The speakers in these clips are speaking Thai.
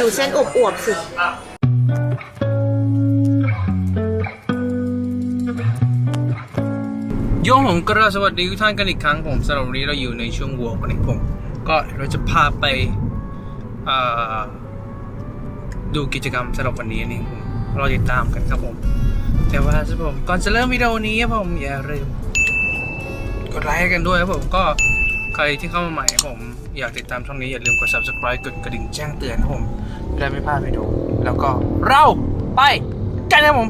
ดูเส้นอวบๆสิโยงผมกระสวัสดีทุกท่านกันอีกครั้งผมสำหรับวันนี้เราอยู่ในช่วงวัววันนี้ผม ก็เราจะพาไปอ่าดูกิจกรรมสำหรับวันนี้นี่ผมรอติดตามกันครับผม แต่ว่าสำหรับผมก่อนจะเริ่มวิดีโอนี้ครับผมอย่าลืมกดไลค์ให้กันด้วยครับผมก็ ใครที่เข้ามาใหม่ผมอยากติดตามช่องนี้อย่าลืมกด subscribe กดกระดิ่งแจ้งเตือนผมจะได้ไม่พลาดวิดีโอแล้วก็เราไปกันครับผม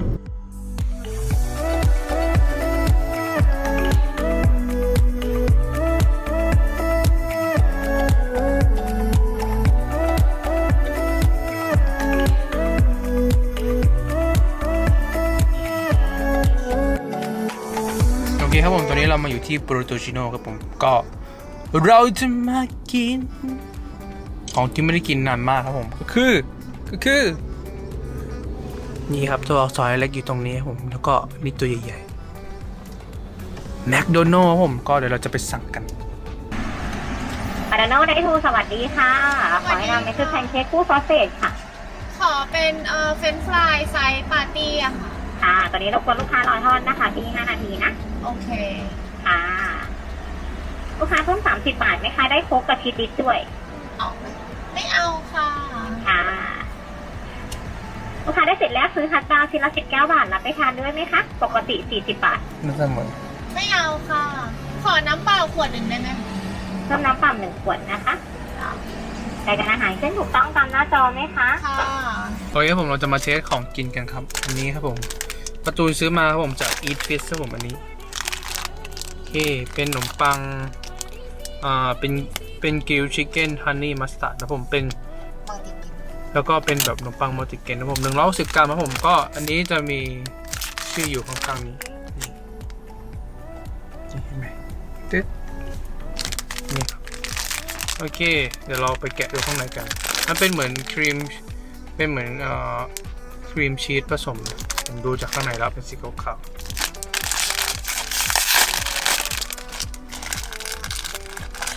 โอเคครับผมตอนนี้เรามาอยู่ที่โปรโตชิโนครับผมก็ เราจะมากิน ของที่ไม่ได้กินนานมากครับผม ก็คือก็คือ นี่ครับตัวอักษรเล็กอยู่ตรงนี้ครับผม แล้วก็นี่ตัวใหญ่ๆแมคโดนัลครับผมก็เดี๋ยวเราจะไปสั่งกันมาดาโน่ไดทูสวัสดีค่ะ ขอให้นำเป็นคือแพนเค้กคู่ซอสเซจค่ะ ขอเป็นเอ่อเฟรนฟรายไซส์ปาร์ตี้อะค่ะ ค่ะ ตอนนี้รบกวนลูกค้ารอทอดนะคะที่5นาทีนะ โอเค ค่ะ ลูกค้าเพิ่ม30บาทไหมคะ ได้โค้กกับชีสดิสด้วยเอาไหมไม่เอาค่ะ ค่ะลูกค้าได้เสร็จแล้วซื้อฮัทดาวชิ้นละ19บาทรับไปทานด้วยไหมคะ ปกติ40บาท น่าจะเหมือนไม่เอาค่ะ ขอน้ำเปล่าขวดหนึ่งได้ไหมเพิ่มน้ำเปล่าหนึ่งขวดนะคะรายการอาหารเส้นถูกต้องตามหน้าจอไหมคะ ค่ะโอเคครับผมเราจะมาเทสของกินกันครับ อันนี้ครับผม ประตูนซื้อมาครับผมจาก Eat Fit ครับผมอันนี้โอเคเป็นขนมปัง อ่าเป็นเป็นกิลชิคเก้นฮันนี่มัสตาร์ดนะผมเป็นมังติกินแล้วก็เป็นแบบขนมปังมัลติเกนนะผมหนึ่งร้อยสิบกรัมครับผมก็อันนี้จะมีชื่ออยู่ข้างๆนี้นี่นี่เห็นไหมตึ๊ดนี่ครับโอเค เดี๋ยวเราไปแกะดูข้างในกัน มันเป็นเหมือนครีมเป็นเหมือนเอ่อครีมชีสผสมผมดูจากข้างในแล้วเป็นสีขาวๆ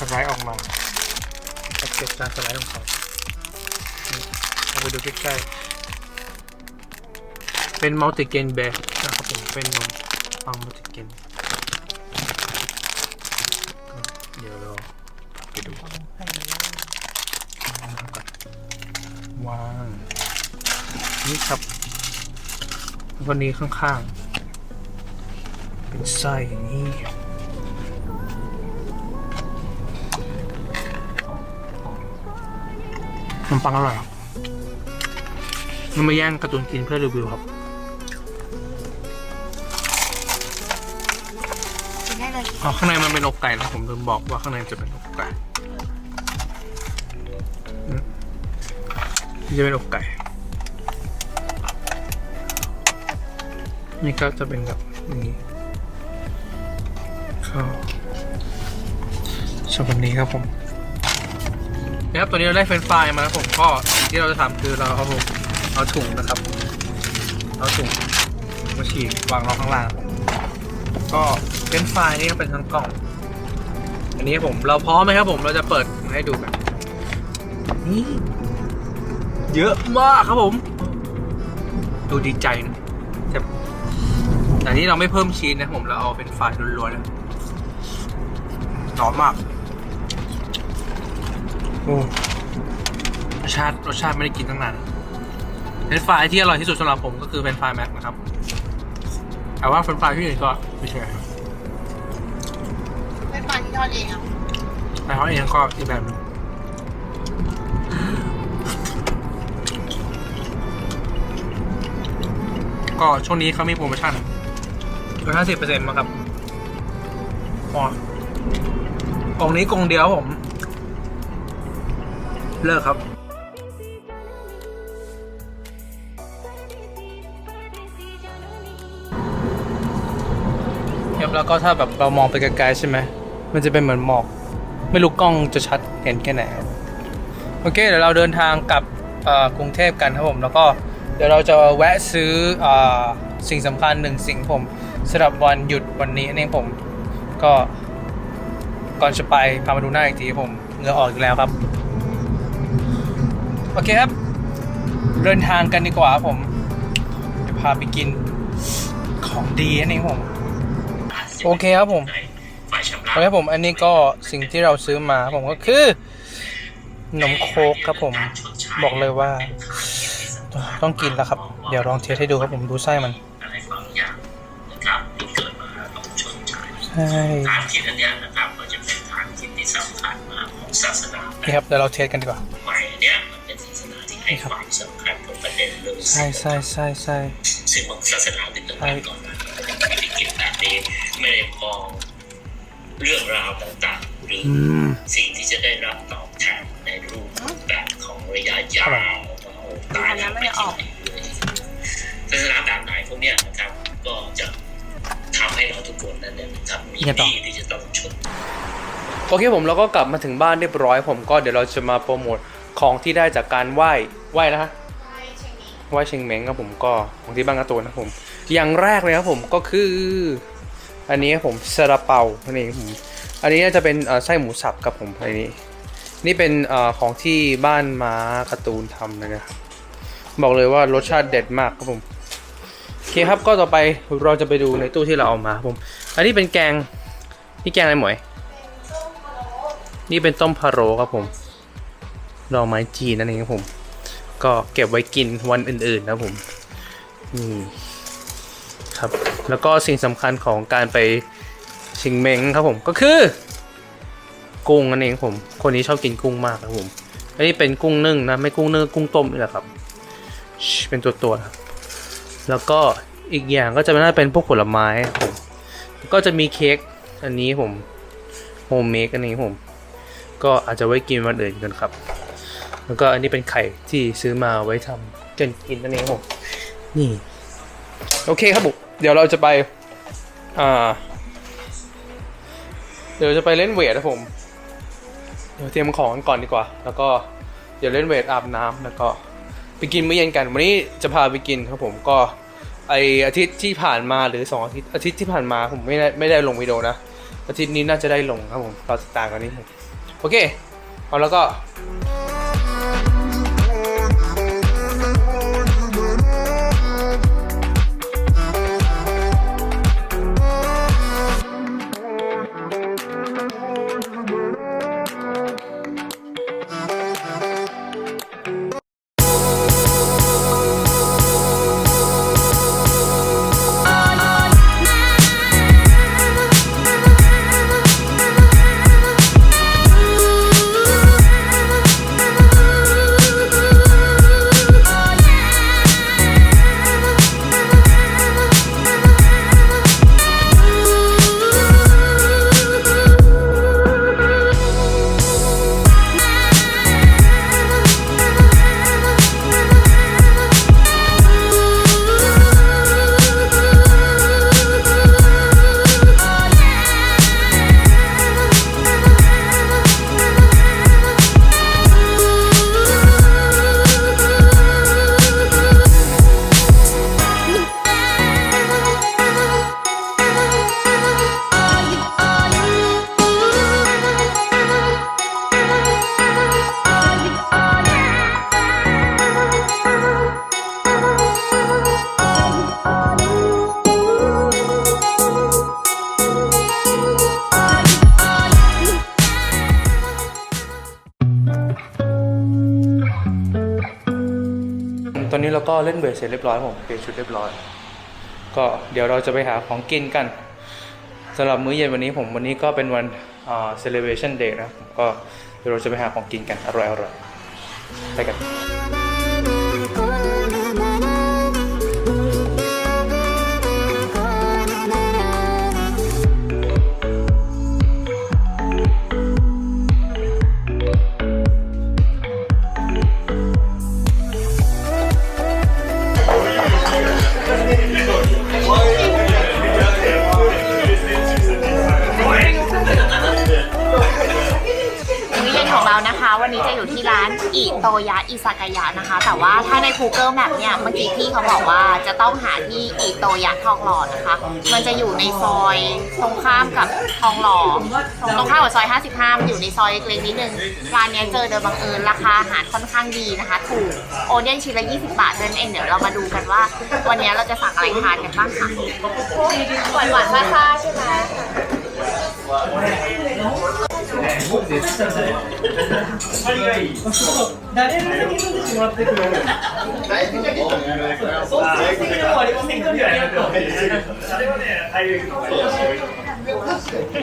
สไลด์ออกมาแพ็กเกจการสไลด์ของเขาเอาไปดูใกล้ๆเป็นมัลติเกนแบร์นะครับผมเป็นมังมัลติเกนเดี๋ยวเราไปดูวางนี่ครับวันนี้ข้างๆ เป็นไส้อย่างนี้ ขนมปังอร่อยครับมันมาแย่งการ์ตูนกินเพื่อรีวิวครับ กินได้เลยอ๋อ ข้างในมันเป็นอกไก่นะผมลืมบอกว่าข้างในจะเป็นอกไก่อืมนี่จะเป็นอกไก่ นี่ก็จะเป็นแบบนี้ข้าวสวัสดีครับผม นะครับตัวนี้เราได้เฟรนฟรายมาแล้วผมก็สิ่งที่เราจะทำคือเราเอาเอาถุงนะครับ เอาถุงมาฉีกวางรองข้างล่างก็เฟรนฟรายนี่ก็เป็นทั้งกล่อง อันนี้ผมเราพร้อมไหมครับผมเราจะเปิดมาให้ดูกันนี่เยอะมากครับผม ดูดีใจนะแต่แต่นี้เราไม่เพิ่มชีสนะผมเราเอาเป็นไฟล์ล้วนๆเลยหอมมาก โอ้รสชาติรสชาติไม่ได้กินตั้งนานเป็นไฟล์ที่อร่อยที่สุดสำหรับผมก็คือเป็นไฟล์แม็กนะครับแต่ว่าเป็นไฟล์ที่อื่นก็ไม่ใช่ครับเป็นปลาที่ทอดเองอะแต่เขาเองก็อีกแบบหนึงก็ช่วงนี้เขามีโปรโมชั่นลดห้าสิบเปอร์เซ็นต์มาครับอ๋อกล่องนี้กล่องเดียวผม เลิกครับครับแล้วก็ถ้าแบบเรามองไปไกลๆใช่ไหม มันจะเป็นเหมือนหมอก ไม่รู้กล้องจะชัดเห็นแค่ไหนครับ โอเค เดี๋ยวเราเดินทางกลับกรุงเทพกันครับผม แล้วก็เดี๋ยวเราจะแวะซื้อออสิ่งสำคัญหนึ่งสิ่งผมสำหรับวันหยุดวันนี้นี่ผมก็ก่อนจะไปพามาดูหน้าอีกทีผมเหงื่อออกอีกแล้วครับ โอเคครับ เดินทางกันดีกว่าครับผมจะพาไปกินของดีนั่นเองครับผม โอเคครับผมฝ่ายชำระโอเคครับผมอันนี้ก็สิ่งที่เราซื้อมาครับผมก็คือนมโคกครับผมบอกเลยว่า ต้องกินแล้วครับ เดี๋ยวลองเทสให้ดูครับผมดูไส้มันอะไรบางอย่างนะครับที่เกิดมาต้องชดใช้ใช่ฐานคิดอันเนี้ยนะครับก็จะเป็นฐานคิดที่สำคัญมากของศาสนานี่ครับเดี๋ยวเราเทสกันดีกว่า ให้ความสำคัญกับประเด็นเรื่องใช่ใช่ใช่ใช่ซึ่งบางศาสนาอื่นต่างๆก่อนหน้านี้ไม่ได้คิดแบบนี้ไม่ได้มองเรื่องราวต่างๆ หรืออืมสิ่งที่จะได้รับตอบแทนในรูปแบบของระยะยาวว่าโอ้ตายแล้วไม่ออกศาสนาแบบไหนพวกเนี้ยนะครับ ก็จะทำให้เราทุกคนนั้นเนี่ยนะครับมีหนี้ที่จะต้องชดโอเคผมเราก็กลับมาถึงบ้านเรียบร้อยผมก็เดี๋ยวเราจะมาโปรโมท ของที่ได้จากการไหว้ไหว้นะฮะไหว้เชงเม้งครับผมก็ของที่บ้านกระตูนนะผม อย่างแรกเลยครับผมก็คือ อันนี้ผมซาลาเปานั่นเองผมอันนี้จะเป็นไส้หมูสับครับผมอันนี้ นี่เป็นอของที่บ้านม้าการ์ตูนทำนะครับบอกเลยว่ารสชาติเด็ดมากครับผมโอเคครับก็ต่อไปเราจะไปดูในตู้ที่เราเอามาครับผม อันนี้เป็นแกงนี่แกงอะไรหมวยนี่เป็นต้มพะโล้ครับผม ดอกไม้จีนนั่นเองครับผม ก็เก็บไว้กินวันอื่นๆนะครับผมนี่ครับ แล้วก็สิ่งสำคัญของการไปชิงเม้งครับผมก็คือ กุ้งนั่นเองครับผม คนนี้ชอบกินกุ้งมากครับผมอันนี้เป็นกุ้งนึ่งนะไม่กุ้งนึ่งกุ้งต้มนี่แหละครับเป็นตัวตัวครับแล้วก็อีกอย่างก็จะน่าเป็นพวกผลไม้ผมก็จะมีเค้กอันนี้ผมโฮมเมคอันนี้ผม ก็อาจจะไว้กินวันอื่นกันครับ แล้วก็อันนี้เป็นไข่ที่ซื้อมาไว้ทำกันกินนั่นเองครับผมนี่ โอเคครับผมเดี๋ยวเราจะไป อ่า เดี๋ยวจะไปเล่นเวทนะผม เดี๋ยวเตรียมของกันก่อนดีกว่า แล้วก็เดี๋ยวเล่นเวทอาบน้ำแล้วก็ไปกินมื้อเย็นกันวันนี้จะพาไปกินครับผมก็ไออาทิตย์ที่ผ่านมาหรือสองอาทิตย์อาทิตย์ที่ผ่านมาผมไม่ได้ไม่ได้ลงวิดีโอนะอาทิตย์นี้น่าจะได้ลงครับผมรอติดตามกันนี้ผมโอเคเอาแล้วก็ แล้วก็เล่นเวทเสร็จเรียบร้อยผมเปลี่ยนชุดเรียบร้อย ก็เดี๋ยวเราจะไปหาของกินกันสำหรับมื้อเย็นวันนี้ผมวันนี้ก็เป็นวันอ่า celebration day นะผมก็เดี๋ยวเราจะไปหาของกินกันอร่อยอร่อยไปกัน อิโตยะอิซากายะนะคะ แต่ว่าถ้าใน Google Map เนี่ยเมื่อกี้พี่เขาบอกว่าจะต้องหาที่อิโตยะทองหล่อนะคะ มันจะอยู่ในซอยตรงข้ามกับทองหล่อตรงข้ามกับซอย 55 มันอยู่ในซอยเล็กๆนิดนึงร้านนี้เจอโดยบังเอิญราคาอาหารค่อนข้างดีนะคะ ถูกโอเดียนชิ้นละ 20 บาทเท่านั้นเองเดี๋ยวเรามาดูกันว่า วันนี้เราจะสั่งอะไรทานกันบ้างค่ะหวานหวานซ่าๆใช่ไหม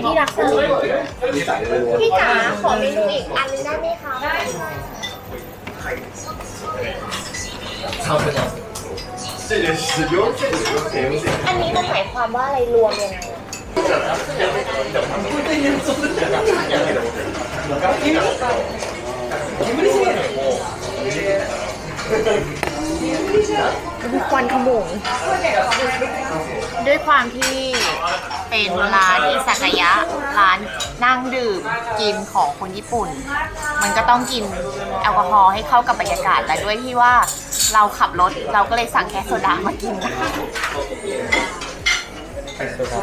ที่รักเซอพี่จ๋าขอเมนูอีกอันนึงได้ไหมคะอันนี้มันหมายความว่าอะไรรวมยังไง อะควันขโมงด้วยความที่เป็นร้านอิซากายะ ร้านนั่งดื่มกินของคนญี่ปุ่น มันก็ต้องกินแอลกอฮอล์ให้เข้ากับบรรยากาศและด้วยที่ว่าเราขับรถเราก็เลยสั่งแค่โซดามากินนะคะ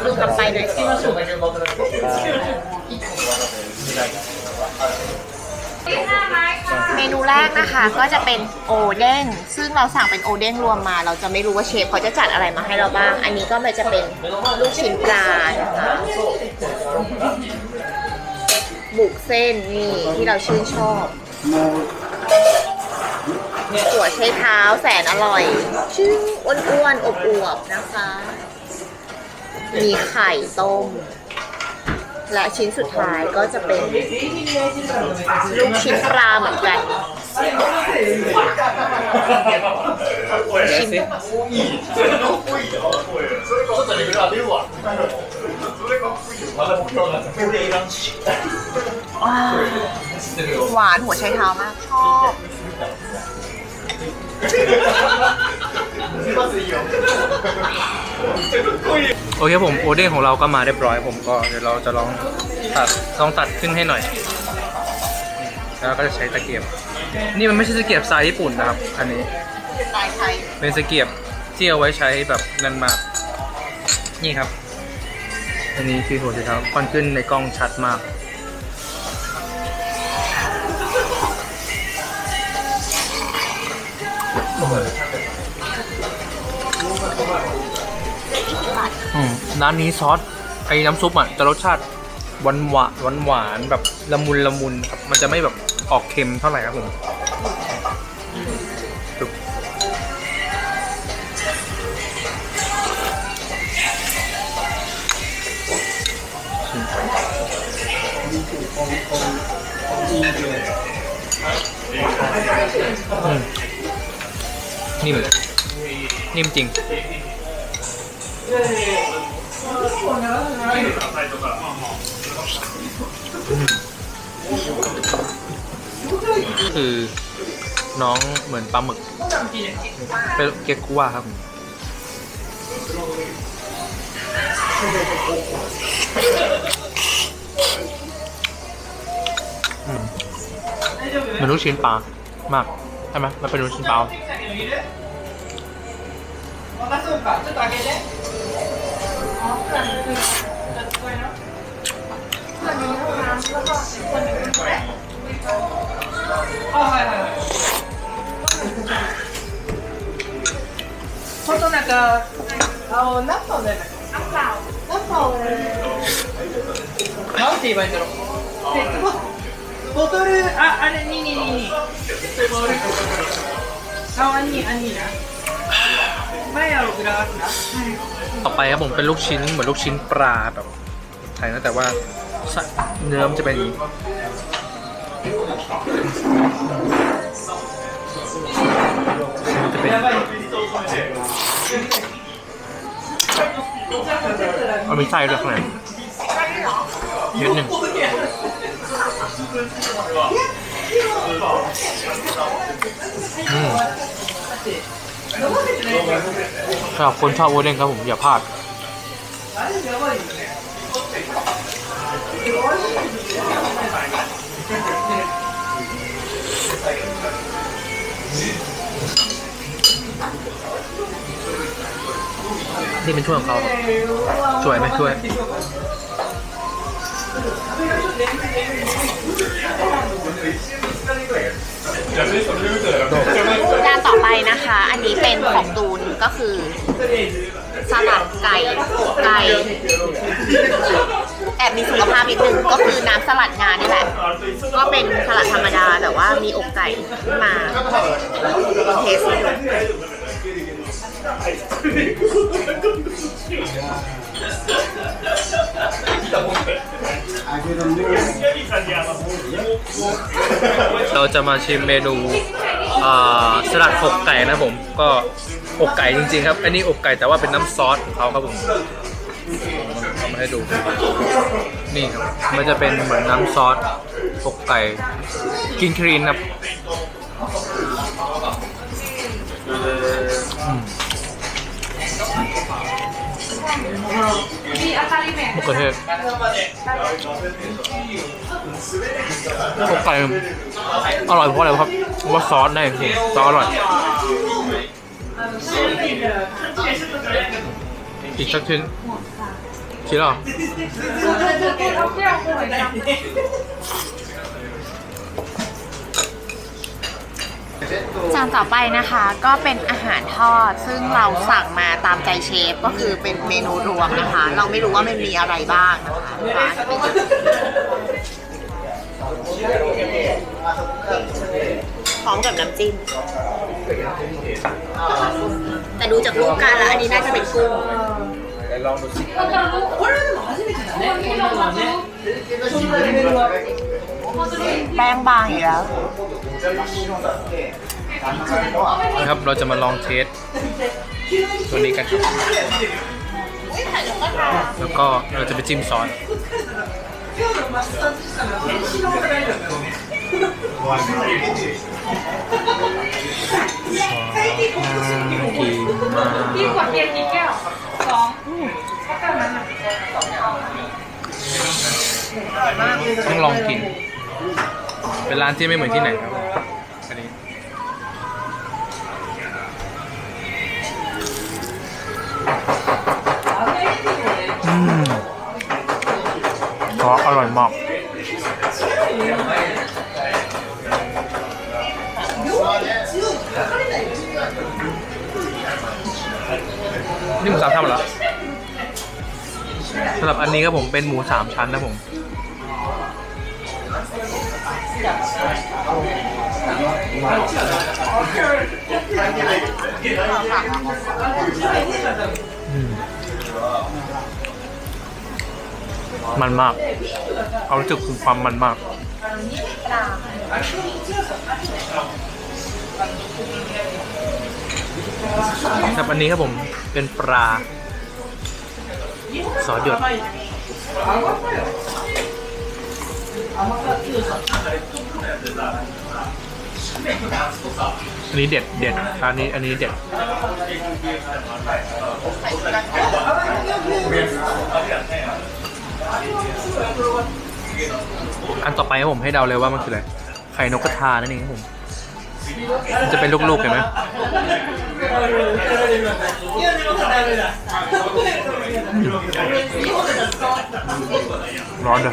ดูกลับไปหน่อยสิเมนูแรกนะคะก็จะเป็นโอเด้งซึ่งเราสั่งเป็นโอเด้งรวมมา เราจะไม่รู้ว่าเชฟเขาจะจัดอะไรมาให้เราบ้าง อันนี้ก็มันจะเป็นลูกชิ้นปลานะคะบุกเส้นนี่ที่เราชื่นชอบหัวใช้เท้าแสนอร่อย ชื่ออ้วนๆอบอวบนะคะ มีไข่ต้ม และชิ้นสุดท้ายก็จะเป็นลูกชิ้นปลาเหมือนกัน ชิมว้าวหวานหัวใช้เท้ามากชอบ โอเคผมโอเด้งของเราก็มาเรียบร้อย ผมก็เดี๋ยวเราจะลองตัดลองตัดขึ้นให้หน่อย แล้วก็จะใช้ตะเกียบ นี่มันไม่ใช่ตะเกียบสไตล์ญี่ปุ่นนะครับ อันนี้ตายไทยเป็นตะเกียบที่เอาไว้ใช้แบบนั่นมากนี่ครับ อันนี้คือหัวใจเท้าควันขึ้นในกล้องชัดมาก อืมร้านนี้ซอสไอ้น้ำซุปอะจะรสชาติหวานหวานหวานหวานแบบละมุนละมุนครับมันจะไม่แบบออกเค็มเท่าไหร่ครับผมนิ่มนิ่มจริง คือน้องเหมือนปลาหมึกเป็นเกกกัวครับผมเหมือนลูกชิ้นปลามากใช่ไหมมันเป็นลูกชิ้นปลา このなんか、あ、何。何。んて言えばいいんだろう。ボトル、あ、あれ、ににに。あ、にな。 ต่อไปครับผมเป็นลูกชิ้นเหมือนลูกชิ้นปลาแบบไทยนะแต่ว่าเนื้อมันจะเป็นจะเป็นเอามีไส้ด้วยข้างในนิดหนึ่งอื สำหรับคนชอบโอเด้งครับผมอย่าพลาดนี่เป็นช่วยของเขาช่วยไหมช่วย จานต่อไปนะคะ อันนี้เป็นของตูนก็คือสลัดไก่อกไก่แอบมีสุขภาพนิดนึงก็คือน้ำสลัดงานนี่แหละ ก็เป็นสลัดธรรมดาแต่ว่ามีอกไก่ขึ้นมาเทส เราจะมาชิมเมนูสลัดอกไก่นะผมก็อกไก่จริงๆครับ อันนี้อกไก่แต่ว่าเป็นน้ำซอสของเขาครับผมเอามาให้ดู นี่ครับ มันจะเป็นเหมือนน้ำซอสอกไก่กินครีนครับ มะเขือเทศอกไก่อร่อยเพราะอะไรครับเพราะว่าซอสได้จริงๆซอสอร่อย อีกสักชิ้นชิ้นเหรอานต่อไปนะคะก็เป็นอาหารทอด ซึ่งเราสั่งมาตามใจเชฟก็คือเป็นเมนูรวมนะคะ เราไม่รู้ว่ามันมีอะไรบ้างนะคะร้านเป็นพร้อมกับน้ำจิ้มแต่ดูจากรูปการแล้วอันนี้น่าจะเป็นกุ้งลองดูสิแป้งบางอยู่แล้ว นะครับ เราจะมาลองเทสตัวนี้กันครับแล้วก็เราจะไปจิ้มซอสน่ากินมากพี่ขวดเบียร์กี่แก้วสองก็แก้วนั้นน่ะต้องลองกิน เป็นร้านที่ไม่เหมือนที่ไหนครับอันนี้ ซอสอร่อยมากนี่หมูสามชั้นเหรอสำหรับอันนี้ครับผมเป็นหมูสามชั้นนะผมอืม มันมาก เอารู้สึกถึงความมันมากครับอันนี้ครับผมเป็นปลาซอสหยดอันนี้เด็ดเด็ดอันนี้อันนี้เด็ด อันต่อไปผมให้เดาเลยว่ามันคืออะไร ไข่นกกระทานั่นเองครับผมมันจะเป็นลูกๆเห็นไหมร้อนเด้อ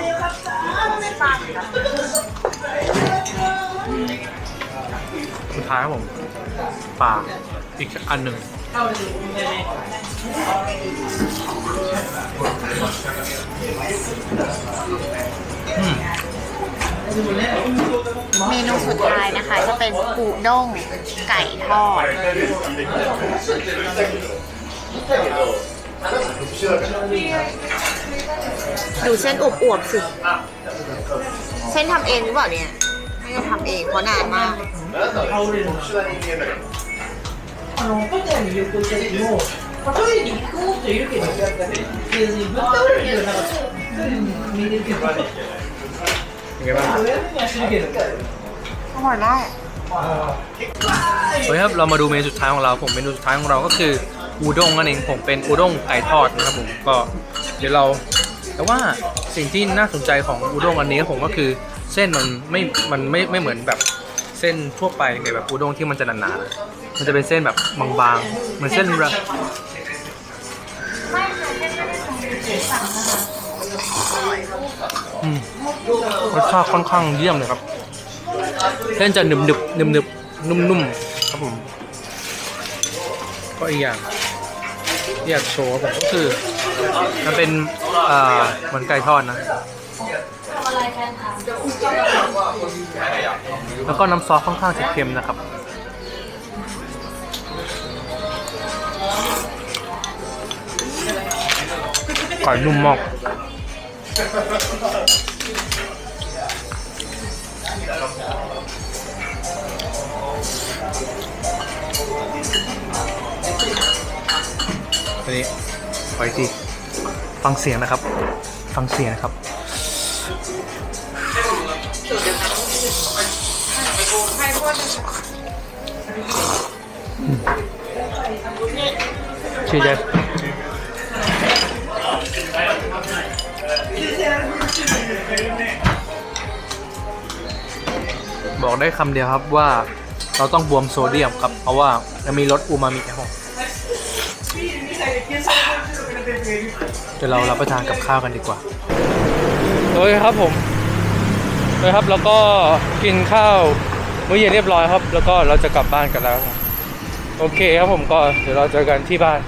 สุดท้ายครับผมปลาอีกอันหนึ่ง เมนูสุดท้ายนะคะจะเป็นปูด้งไก่ทอด ดูเส้นอวบๆสิเส้นทำเองหรือเปล่าเนี่ยไม่ได้ทำเองเพราะนานมาก のホテルに旅行した時も、まあ、トイレに行く人いるけど、別にぶっ倒れるけど、なんか、うん、見れるけど、 เป็นไงบ้าง 親にはするけど。 อร่อยมาก โอเคครับ เรามาดูเมนูสุดท้ายของเรา ผมเมนูสุดท้ายของเราก็คืออูด้งนั่นเอง ผมเป็นอูด้งไก่ทอดนะครับผม ก็เดี๋ยวเรา แต่ว่าสิ่งที่น่าสนใจของอูด้งอันนี้ผมก็คือเส้นมันไม่ มันไม่ไม่เหมือนแบบเส้นทั่วไปในแบบอูด้งที่มันจะหนาๆนะ มันจะเป็นเส้นแบบบางๆ เหมือนเส้นระอืมรสชาติค่อนข้างเยี่ยมเลยครับ เส้นจะหนึบหนึบหนึบหนึบนุ่มนุ่มๆครับผม ก็อีกอย่างที่อยากโชว์ครับผมก็คือ มันเป็นอ่าเหมือนไก่ทอดนะ แล้วก็น้ำซอสค่อนข้างจะเค็มนะครับ ไก่นุ่มมากอันนี้ไว้ที่ฟังเสียงนะครับ ฟังเสียงนะครับชีเด บอกได้คำเดียวครับว่าเราต้องบวมโซเดียมครับ เพราะว่าจะมีรสอูมามิครับผมเดี๋ยวเรารับประทานกับข้าวกันดีกว่าโอเคครับผมโอเคครับแล้วก็กินข้าวมื้อเย็นเรียบร้อยครับ แล้วก็เราจะกลับบ้านกันแล้ว โอเคครับผมก็เดี๋ยวเราเจอกันที่บ้าน